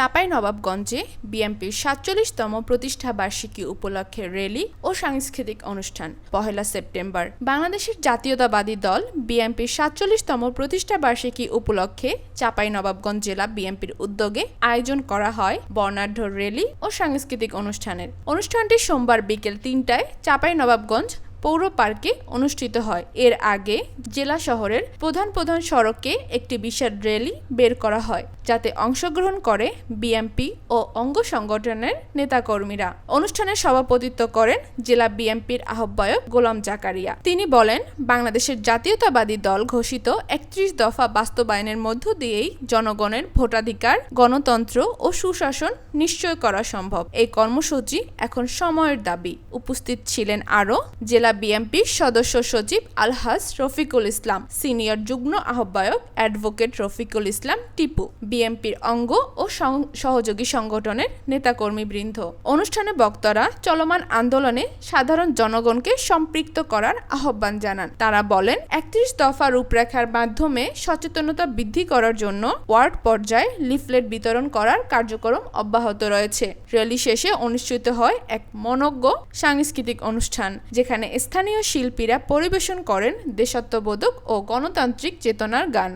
চাঁপাই নবাবগঞ্জে বিএনপির সাতচল্লিশতম প্রতিষ্ঠা বার্ষিকী উপলক্ষে র্যালি ও সাংস্কৃতিক অনুষ্ঠান। পহেলা সেপ্টেম্বর। বাংলাদেশের জাতীয়তাবাদী দল বিএনপির সাতচল্লিশতম প্রতিষ্ঠা বার্ষিকী উপলক্ষে চাঁপাই নবাবগঞ্জ জেলা বিএনপির উদ্যোগে আয়োজন করা হয় বর্ণাঢ্য র্যালি ও সাংস্কৃতিক অনুষ্ঠানের। অনুষ্ঠানটি সোমবার বিকেল তিনটায় চাঁপাই নবাবগঞ্জ পৌর পার্কে অনুষ্ঠিত হয়। এর আগে জেলা শহরের প্রধান প্রধান সড়কে একটি বিশাল র্যালি বের করা হয়, যাতে অংশগ্রহণ করে বিএমপি ও অঙ্গ সংগঠনের নেতাকর্মীরা। অনুষ্ঠানে সভাপতিত্ব করেন জেলা বিএমপির আহ্বায়ক গোলাম জাকারিয়া। তিনি বলেন, বাংলাদেশের জাতীয়তাবাদী দল ঘোষিত একত্রিশ দফা বাস্তবায়নের মধ্য দিয়েই জনগণের ভোটাধিকার, গণতন্ত্র ও সুশাসন নিশ্চয় করা সম্ভব। এই কর্মসূচি এখন সময়ের দাবি। উপস্থিত ছিলেন আরও জেলা বিএমপির সদস্য সচিব আলহাজ রফিকুল ইসলাম, সিনিয়র যুগ্ম আহ্বায়ক অ্যাডভোকেট রফিকুল ইসলাম টিপু বিএমপির অঙ্গ ও সহযোগী সংগঠনের নেতাকর্মীবৃন্দ। অনুষ্ঠানে বক্তারা চলমান আন্দোলনে সাধারণ জনগণকে সম্পৃক্ত করার আহ্বান জানান। তারা বলেন, একত্রিশ দফা রূপরেখার মাধ্যমে সচেতনতা বৃদ্ধি করার জন্য ওয়ার্ড পর্যায়ে লিফলেট বিতরণ করার কার্যক্রম অব্যাহত রয়েছে। র্যালি শেষে অনুষ্ঠিত হয় এক মনজ্ঞ সাংস্কৃতিক অনুষ্ঠান, যেখানে স্থানীয় শিল্পীরা পরিবেশন করেন দেশাত্মবোধক ও গণতান্ত্রিক চেতনার গান।